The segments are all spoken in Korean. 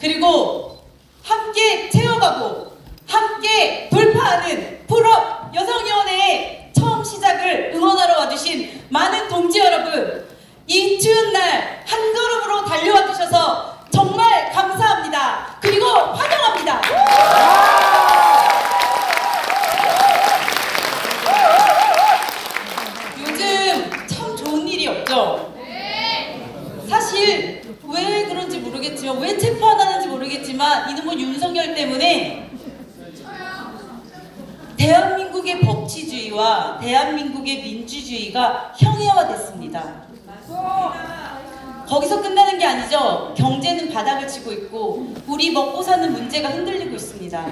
그리고 함께 채워가고 함께 돌파하는 풀업 여성위원회의 처음 시작을 응원하러 와주신 많은 동지 여러분 이 추운 날 한 걸음으로 달려와 주셔서 정말 감사합니다. 그리고 환영합니다. 요즘 참 좋은 일이 없죠? 사실 왜 그런지 모르겠지만 왜 체포 안 하는지 모르겠지만 이놈의 윤석열 때문에 대한민국의 법치주의와 대한민국의 민주주의가 형해화됐습니다. 거기서 끝나는 게 아니죠. 경제는 바닥을 치고 있고 우리 먹고 사는 문제가 흔들리고 있습니다.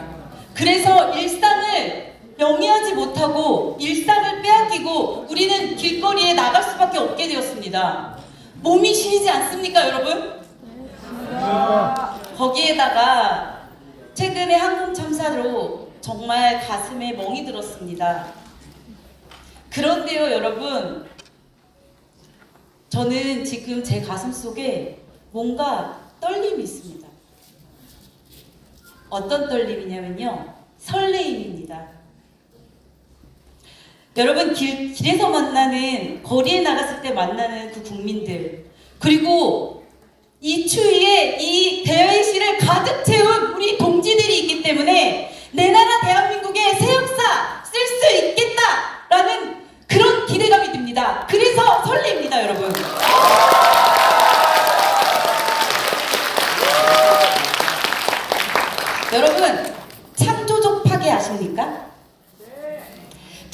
그래서 일상을 영위하지 못하고 일상을 빼앗기고 우리는 길거리에 나갈 수밖에 없게 되었습니다. 몸이 시리지 않습니까, 여러분? 거기에다가 최근에 항공 참사로 정말 가슴에 멍이 들었습니다. 그런데요, 여러분. 저는 지금 제 가슴 속에 뭔가 떨림이 있습니다. 어떤 떨림이냐면요. 설레임입니다. 여러분 길, 길에서 만나는 거리에 나갔을 때 만나는 그 국민들 그리고 이 추위에 이 대회실을 가득 채운 우리 동지들이 있기 때문에 내 나라 대한민국의 새 역사 쓸 수 있겠다라는 그런 기대감이 듭니다. 그래서 설레입니다, 여러분. 여러분 창조적 파괴 아십니까?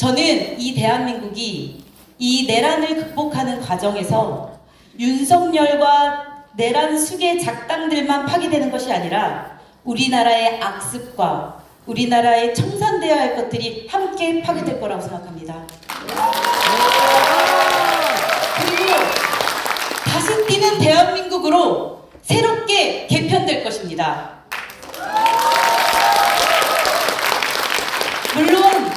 저는 이 대한민국이 이 내란을 극복하는 과정에서 윤석열과 내란 수계 작당들만 파괴되는 것이 아니라 우리나라의 악습과 우리나라의 청산되어야 할 것들이 함께 파괴될 거라고 생각합니다. 그리고 다시 뛰는 대한민국으로 새롭게 개편될 것입니다. 물론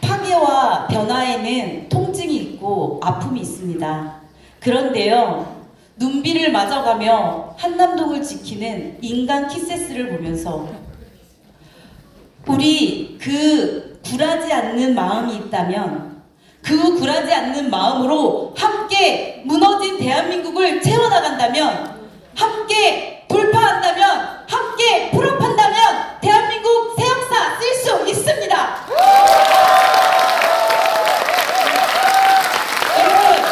파괴와 변화에는 통증이 있고 아픔이 있습니다. 그런데요, 눈비를 맞아가며 한남동을 지키는 인간 키세스를 보면서 우리 그 굴하지 않는 마음이 있다면 그 굴하지 않는 마음으로 함께 무너진 대한민국을 채워나간다면 함께 돌파한다면 함께 풀업한다면 대한민국 새 역사 쓸 수 있습니다. 여러분,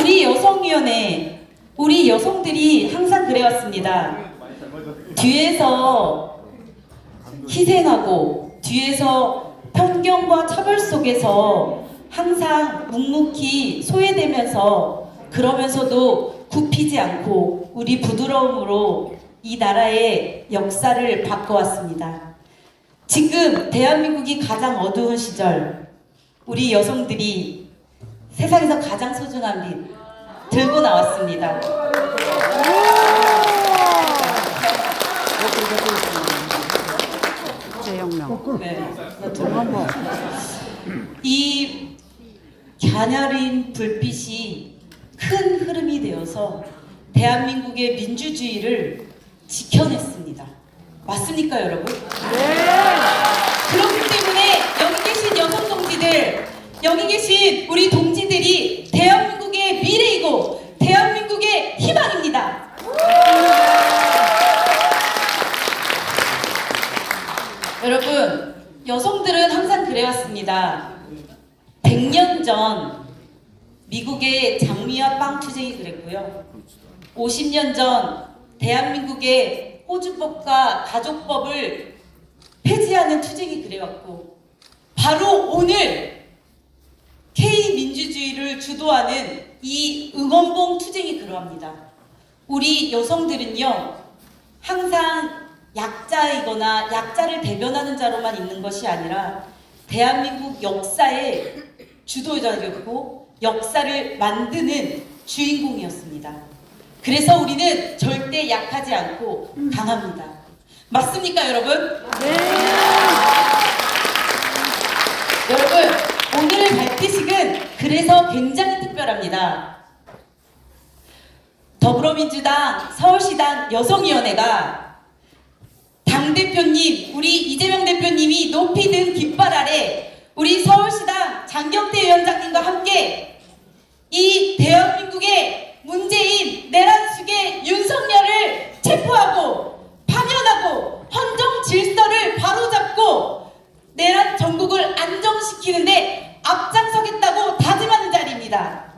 우리 여성위원회, 우리 여성들이 항상 그래왔습니다. 뒤에서 희생하고 뒤에서 편견과 차별 속에서 항상 묵묵히 소외되면서 그러면서도 굽히지 않고 우리 부드러움으로 이 나라의 역사를 바꿔왔습니다. 지금 대한민국이 가장 어두운 시절 우리 여성들이 세상에서 가장 소중한 빛 들고 나왔습니다. 재혁명. 네. 한번 이 갸냐린 불빛이 큰 흐름이 되어서 대한민국의 민주주의를 지켜냈습니다. 맞습니까, 여러분? 그렇기 때문에 여기 계신 여성 동지들, 여기 계신 우리 동지들이 대한민국의 미래이고 대한민국의 희망입니다. 여러분, 여성들은 항상 그래왔습니다. 100년 전 미국의 장미와 빵 투쟁이 그랬고요. 50년 전 대한민국의 호주법과 가족법을 폐지하는 투쟁이 그래왔고 바로 오늘 K 민주주의를 주도하는 이 응원봉 투쟁이 그러합니다. 우리 여성들은요 항상 약자이거나 약자를 대변하는 자로만 있는 것이 아니라 대한민국 역사의 주도자였고 역사를 만드는 주인공이었습니다. 그래서 우리는 절대 약하지 않고 강합니다. 맞습니까, 여러분? 여러분, 오늘의 발표식은 그래서 굉장히 특별합니다. 더불어민주당 서울시당 여성위원회가 당대표님, 우리 이재명 대표님이 높이 든 깃발 아래 우리 서울시당 장경태 위원장님과 함께 이 대한민국의 문재인 내란숙의 윤석열을 체포하고 파면하고 헌정 질서를 바로잡고 내란 전국을 안정시키는데 앞장서겠다고 다짐하는 자리입니다.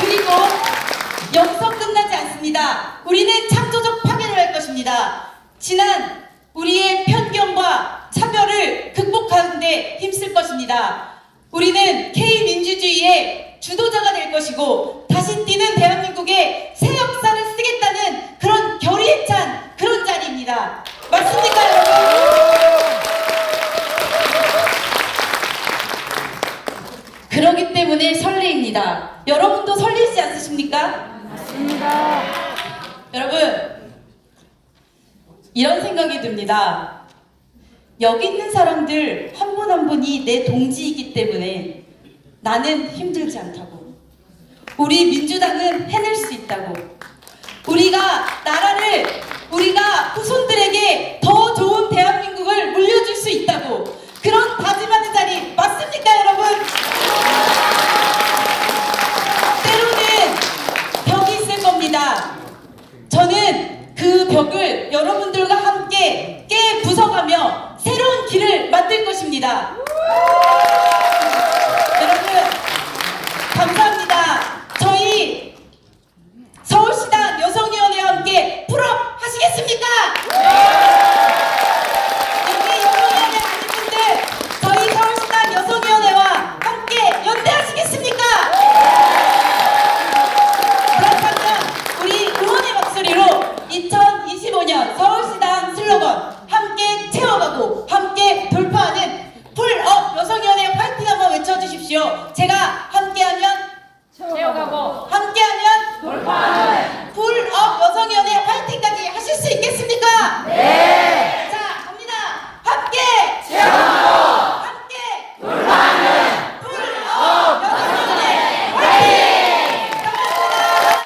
그리고 여기서 끝나지 않습니다. 우리는 창조적 파괴를 할 것입니다. 지난 우리의 편견과 차별을 극복하는데 힘쓸 것입니다. 우리는 K민주주의의 주도자가 될 것이고 다시 뛰는 대한민국의 새 역사를 쓰겠다는 그런 결의에 찬 그런 자리입니다. 맞습니까 여러분? 그러기 때문에 설레입니다. 여러분도 설레지 않으십니까? 맞습니다. 여러분, 이런 생각이 듭니다. 여기 있는 사람들 한 분 한 분이 내 동지이기 때문에 나는 힘들지 않다고. 우리 민주당은 해낼 수 있다고. 우리가 나라를, 우리가 후손들에게 더 하였습니다. 여러분 감사합니다. 저희 서울시당 여성위원회와 함께 풀업 하시겠습니까? 여기 여성위원회 아닌 분들 저희 서울시당 여성위원회와 함께 연대하시겠습니까? 그렇다면 우리 응원의 목소리로 2025년 서울